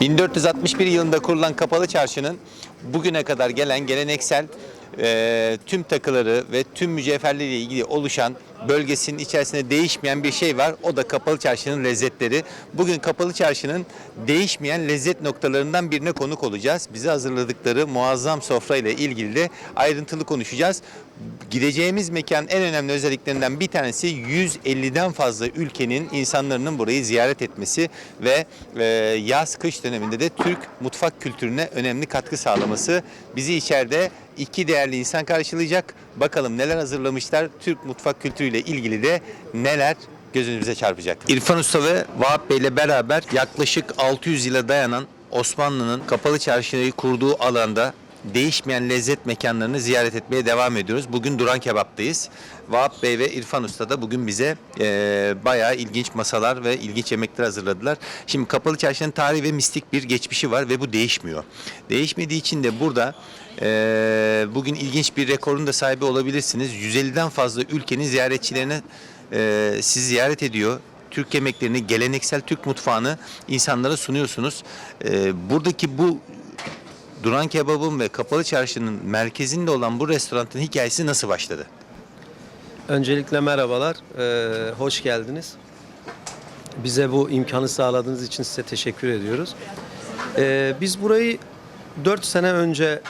1461 yılında kurulan Kapalı Çarşı'nın bugüne kadar gelen geleneksel e, tüm takıları ve tüm mücevherleriyle ilgili oluşan bölgesinin içerisinde değişmeyen bir şey var. O da Kapalı Çarşı'nın lezzetleri. Bugün Kapalı Çarşı'nın değişmeyen lezzet noktalarından birine konuk olacağız. Bize hazırladıkları muazzam sofra ile ilgili de ayrıntılı konuşacağız. Gideceğimiz mekan en önemli özelliklerinden bir tanesi 150'den fazla ülkenin insanların burayı ziyaret etmesi ve e, yaz kış döneminde de Türk mutfak kültürüne önemli katkı sağlaması. Bizi içeride iki değerli insan karşılayacak. Bakalım neler hazırlamışlar. Türk mutfak kültürüyle ilgili de neler gözünüze çarpacak. İrfan Usta ve Vahap Bey ile beraber yaklaşık 600 yıla dayanan Osmanlı'nın kapalı çarşıyı kurduğu alanda değişmeyen lezzet mekanlarını ziyaret etmeye devam ediyoruz. Bugün Duran Kebap'tayız. Vahap Bey ve İrfan Usta da bugün bize e, bayağı ilginç masalar ve ilginç yemekler hazırladılar. Şimdi Kapalı Çarşı'nın tarihi ve mistik bir geçmişi var ve bu değişmiyor. Değişmediği için de burada e, bugün ilginç bir rekorun da sahibi olabilirsiniz. 150'den fazla ülkenin ziyaretçilerine e, sizi ziyaret ediyor. Türk yemeklerini, geleneksel Türk mutfağını insanlara sunuyorsunuz. E, buradaki bu Duran Kebab'ın ve Kapalı Çarşı'nın merkezinde olan bu restoranın hikayesi nasıl başladı? Öncelikle merhabalar, ee, hoş geldiniz. Bize bu imkanı sağladığınız için size teşekkür ediyoruz. Ee, biz burayı 4 sene önce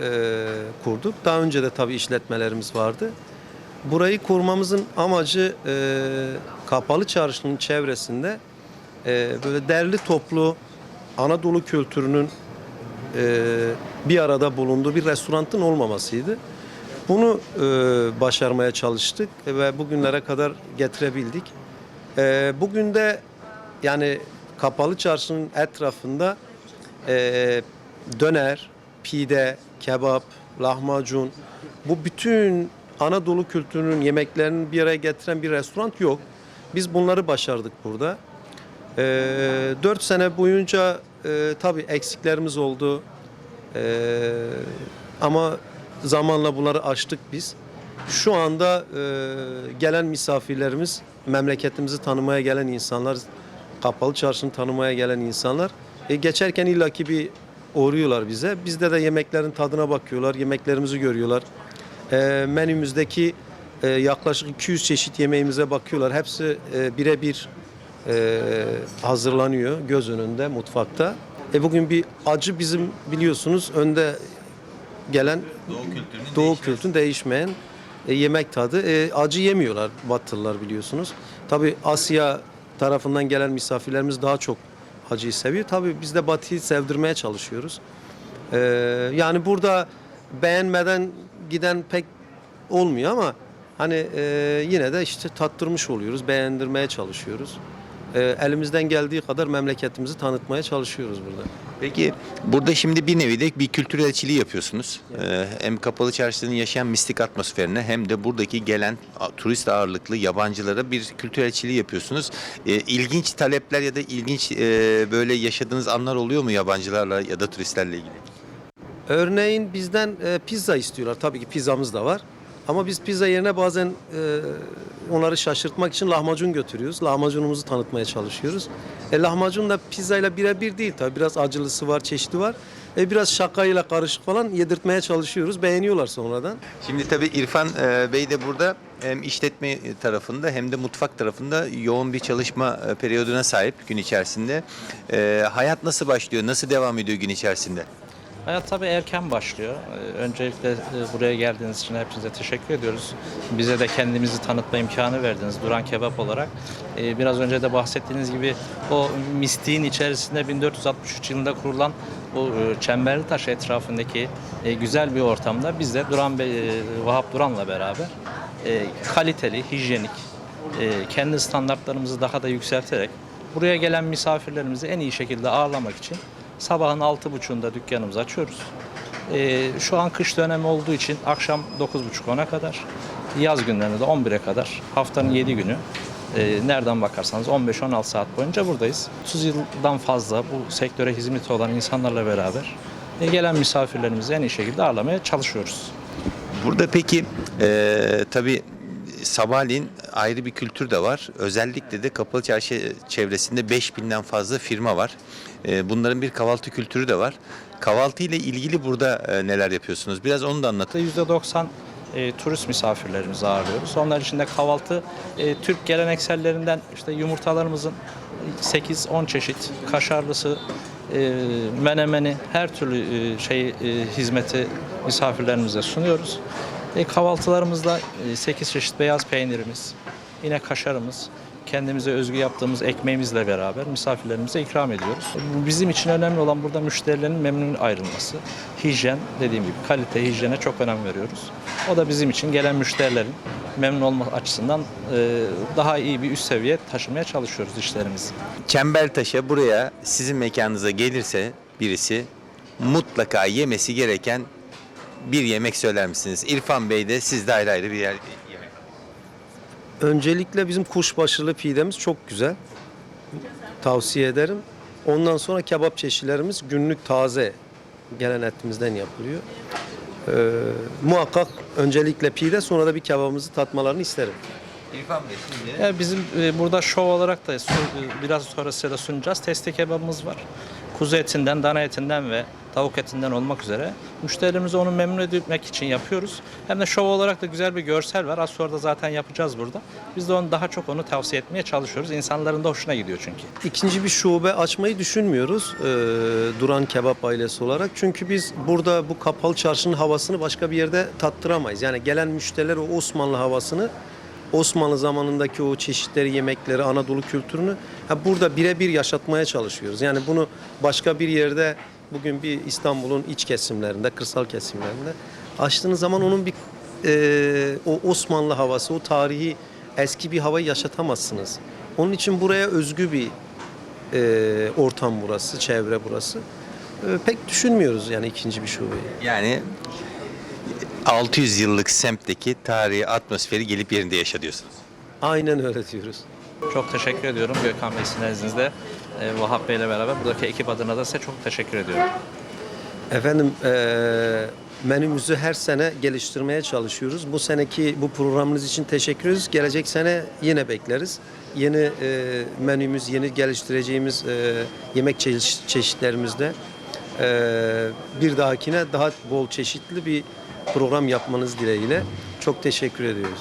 e, kurduk. Daha önce de tabii işletmelerimiz vardı. Burayı kurmamızın amacı e, Kapalı Çarşı'nın çevresinde e, böyle derli toplu Anadolu kültürünün e, bir arada bulunduğu bir restoranın olmamasıydı. Bunu e, başarmaya çalıştık ve bugünlere kadar getirebildik. E, bugün de yani kapalı çarşının etrafında e, döner, pide, kebap, lahmacun bu bütün Anadolu kültürünün yemeklerini bir araya getiren bir restoran yok. Biz bunları başardık burada. E, 4 sene boyunca e, tabii eksiklerimiz oldu. E, ama zamanla bunları aştık biz. Şu anda e, gelen misafirlerimiz, memleketimizi tanımaya gelen insanlar, kapalı çarşını tanımaya gelen insanlar e, geçerken illaki bir uğruyorlar bize. Bizde de yemeklerin tadına bakıyorlar, yemeklerimizi görüyorlar. E, menümüzdeki e, yaklaşık 200 çeşit yemeğimize bakıyorlar. Hepsi e, birebir e, hazırlanıyor göz önünde mutfakta. E bugün bir acı bizim biliyorsunuz önde gelen Doğu kültürünün Doğu kültürün değişmeyen e, yemek tadı. E, acı yemiyorlar Batılılar biliyorsunuz. Tabi Asya tarafından gelen misafirlerimiz daha çok acıyı seviyor. Tabi biz de Batı'yı sevdirmeye çalışıyoruz. E, yani burada beğenmeden giden pek olmuyor ama hani e, yine de işte tattırmış oluyoruz, beğendirmeye çalışıyoruz. E, elimizden geldiği kadar memleketimizi tanıtmaya çalışıyoruz burada. Peki burada şimdi bir nevi de bir kültür elçiliği yapıyorsunuz. Ee, hem Kapalı Çarşı'nın yaşayan mistik atmosferine hem de buradaki gelen turist ağırlıklı yabancılara bir kültür elçiliği yapıyorsunuz. Ee, ilginç talepler ya da ilginç e, böyle yaşadığınız anlar oluyor mu yabancılarla ya da turistlerle ilgili? Örneğin bizden e, pizza istiyorlar. Tabii ki pizzamız da var. Ama biz pizza yerine bazen e, onları şaşırtmak için lahmacun götürüyoruz. Lahmacunumuzu tanıtmaya çalışıyoruz. E, lahmacun da pizzayla birebir değil tabii. Biraz acılısı var, çeşidi var. E, biraz şakayla karışık falan yedirtmeye çalışıyoruz. Beğeniyorlar sonradan. Şimdi tabii İrfan e, Bey de burada hem işletme tarafında hem de mutfak tarafında yoğun bir çalışma e, periyoduna sahip gün içerisinde. E, hayat nasıl başlıyor, nasıl devam ediyor gün içerisinde? Hayat tabii erken başlıyor. Ee, Öncelikle e, buraya geldiğiniz için hepinize teşekkür ediyoruz. Bize de kendimizi tanıtma imkanı verdiniz Duran Kebap olarak. Ee, Biraz önce de bahsettiğiniz gibi o mistiğin içerisinde 1463 yılında kurulan o e, Çemberli Taş etrafındaki e, güzel bir ortamda biz de Duran Vahap Duran'la beraber kaliteli, hijyenik, kendi standartlarımızı daha da yükselterek buraya gelen misafirlerimizi en iyi şekilde ağırlamak için sabahın 6.30'unda dükkanımızı açıyoruz. Ee, şu an kış dönemi olduğu için akşam 9.30-10'a kadar, yaz günlerinde de 11'e kadar, haftanın 7 günü e, nereden bakarsanız 15-16 saat boyunca buradayız. 30 yıldan fazla bu sektöre hizmeti olan insanlarla beraber e, gelen misafirlerimizi en iyi şekilde ağırlamaya çalışıyoruz. Burada peki e, tabii sabahleyin ayrı bir kültür de var. Özellikle de Kapalı Çarşı çevresinde 5000'den fazla firma var. E, bunların bir kahvaltı kültürü de var. Kahvaltı ile ilgili burada e, neler yapıyorsunuz? Biraz onu da anlatın. %90 e, turist misafirlerimizi ağırlıyoruz. Onlar için de kahvaltı e, Türk geleneksellerinden işte yumurtalarımızın 8-10 çeşit kaşarlısı, e, menemeni her türlü e, şey e, hizmeti misafirlerimize sunuyoruz. E, kahvaltılarımızda 8 çeşit beyaz peynirimiz, yine kaşarımız, kendimize özgü yaptığımız ekmeğimizle beraber misafirlerimize ikram ediyoruz. Bu bizim için önemli olan burada müşterilerin memnun ayrılması. Hijyen dediğim gibi kalite hijyene çok önem veriyoruz. O da bizim için gelen müşterilerin memnun olma açısından e, daha iyi bir üst seviye taşımaya çalışıyoruz işlerimizi. Çembertaş'a buraya sizin mekanınıza gelirse birisi mutlaka yemesi gereken bir yemek söyler misiniz? İrfan Bey de siz de ayrı ayrı bir yer yemek. Öncelikle bizim kuşbaşılı pidemiz çok güzel. Tavsiye ederim. Ondan sonra kebap çeşitlerimiz günlük taze gelen etimizden yapılıyor. Ee, muhakkak öncelikle pide sonra da bir kebabımızı tatmalarını isterim. İrfan Bey şimdi Ya bizim e, burada şov olarak da su- e, biraz sonra size de sunacağız. Testi kebabımız var. Kuzu etinden, dana etinden ve tavuk etinden olmak üzere. Müşterilerimizi onu memnun etmek için yapıyoruz. Hem de şov olarak da güzel bir görsel var. Az sonra da zaten yapacağız burada. Biz de onu daha çok onu tavsiye etmeye çalışıyoruz. İnsanların da hoşuna gidiyor çünkü. İkinci bir şube açmayı düşünmüyoruz ee, Duran Kebap ailesi olarak. Çünkü biz burada bu kapalı çarşının havasını başka bir yerde tattıramayız. Yani gelen müşteriler o Osmanlı havasını Osmanlı zamanındaki o çeşitleri, yemekleri, Anadolu kültürünü ha burada birebir yaşatmaya çalışıyoruz. Yani bunu başka bir yerde bugün bir İstanbul'un iç kesimlerinde, kırsal kesimlerinde açtığınız zaman onun bir e, o Osmanlı havası, o tarihi eski bir havayı yaşatamazsınız. Onun için buraya özgü bir e, ortam burası, çevre burası. E, pek düşünmüyoruz yani ikinci bir şubeyi. yani 600 yıllık semtteki tarihi atmosferi gelip yerinde yaşa diyorsunuz. Aynen öyle diyoruz. Çok teşekkür ediyorum Gökhan Bey sizin. E, Vahap Bey ile beraber buradaki ekip adına da size çok teşekkür ediyorum. Efendim e, menümüzü her sene geliştirmeye çalışıyoruz. Bu seneki bu programınız için teşekkür ederiz. Gelecek sene yine bekleriz. Yeni e, menümüz, yeni geliştireceğimiz e, yemek çeşit- çeşitlerimizde e, bir dahakine daha bol çeşitli bir program yapmanız dileğiyle çok teşekkür ediyoruz.